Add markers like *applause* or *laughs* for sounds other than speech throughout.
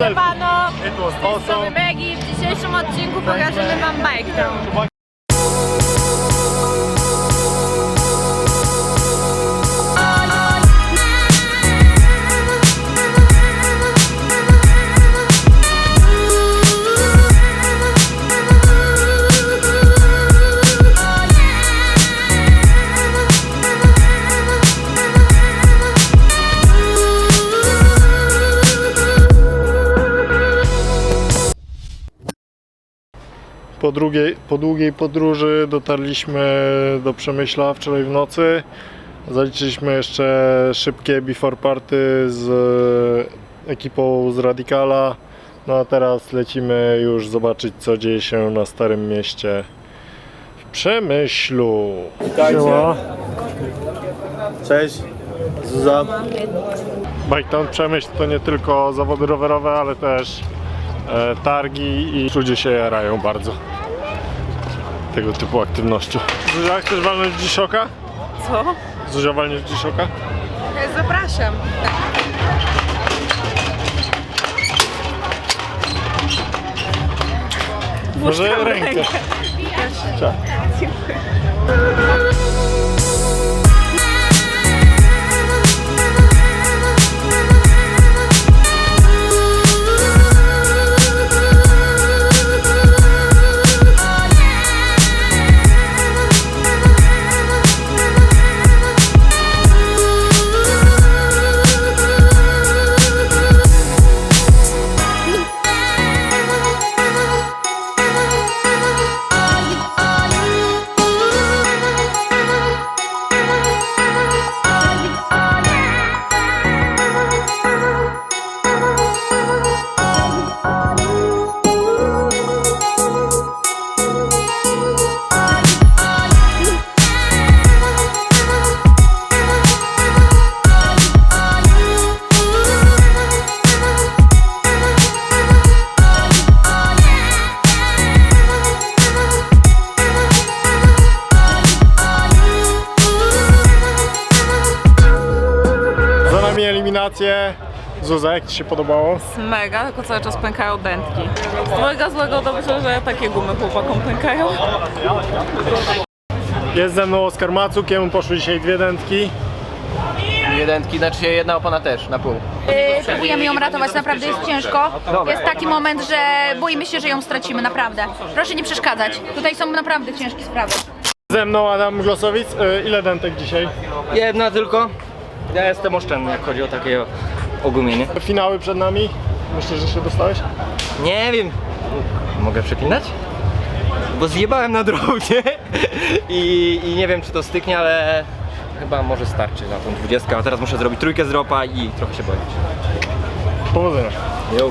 Pano, It was awesome. Megi. W dzisiejszym odcinku pokażemy wam Bike. Po, drugiej, po długiej podróży dotarliśmy do Przemyśla wczoraj w nocy. Zaliczyliśmy jeszcze szybkie before party z ekipą z Radikala. No a teraz lecimy już zobaczyć co dzieje się na Starym Mieście w Przemyślu. Siema. Cześć, Zuza. Biketown Przemyśl to nie tylko zawody rowerowe, ale też targi i ludzie się jarają bardzo tego typu aktywnością. Zuzia, chcesz walnąć dziszoka? Co? Zuzia, walniesz dziszoka? Zapraszam. Może rękę. Ciao. Za eliminacje. Zuza, jak Ci się podobało? Mega, tylko cały czas pękają dętki. Z mojego złego dobrze, że takie gumy chłopakom pękają. Jest ze mną Oskar Macuk, jemu poszły dzisiaj dwie dętki. Jedynki, znaczy jedna opona też, na pół. Yy, próbujemy ją ratować, naprawdę jest ciężko. Jest taki moment, że boimy się, że ją stracimy, naprawdę. Proszę nie przeszkadzać. Tutaj są naprawdę ciężkie sprawy. Ze mną Adam Glosowic. Y, Ile dętek dzisiaj? Jedna tylko. Ja jestem oszczędny, jak chodzi o takie ogumienie. Finały przed nami. Myślisz, że się dostałeś? Nie wiem. Mogę przeklinać? Bo zjebałem na drogie *laughs* I, i nie wiem czy to styknie, ale chyba może starczy na tą 20, a teraz muszę zrobić trójkę z dropa i trochę się boję. Powodzenia. Jo.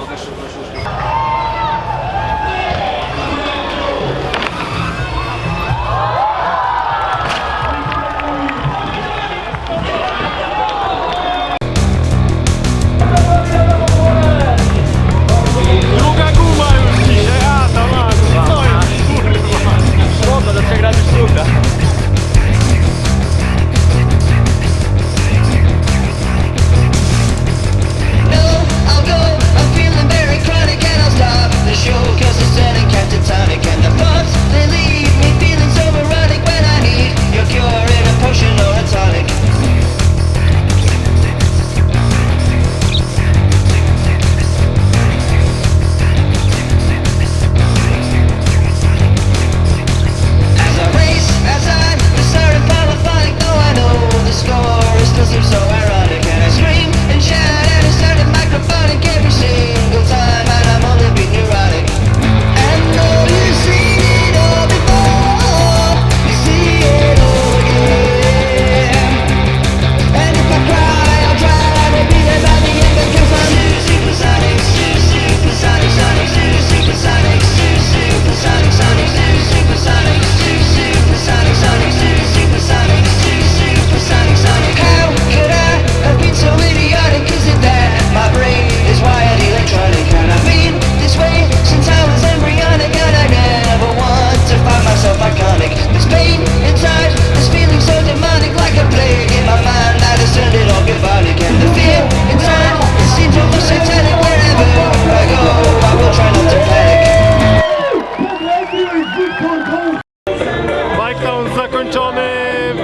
Biketown zakończony,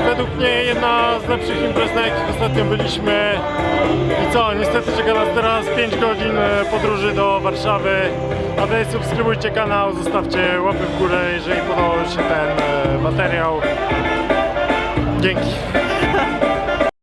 według mnie jedna z lepszych imprez, na jakich ostatnio byliśmy. I co, niestety czeka nas teraz 5 godzin e, podróży do Warszawy. A wy subskrybujcie kanał, zostawcie łapy w górę, jeżeli podobał się ten e, materiał. Dzięki.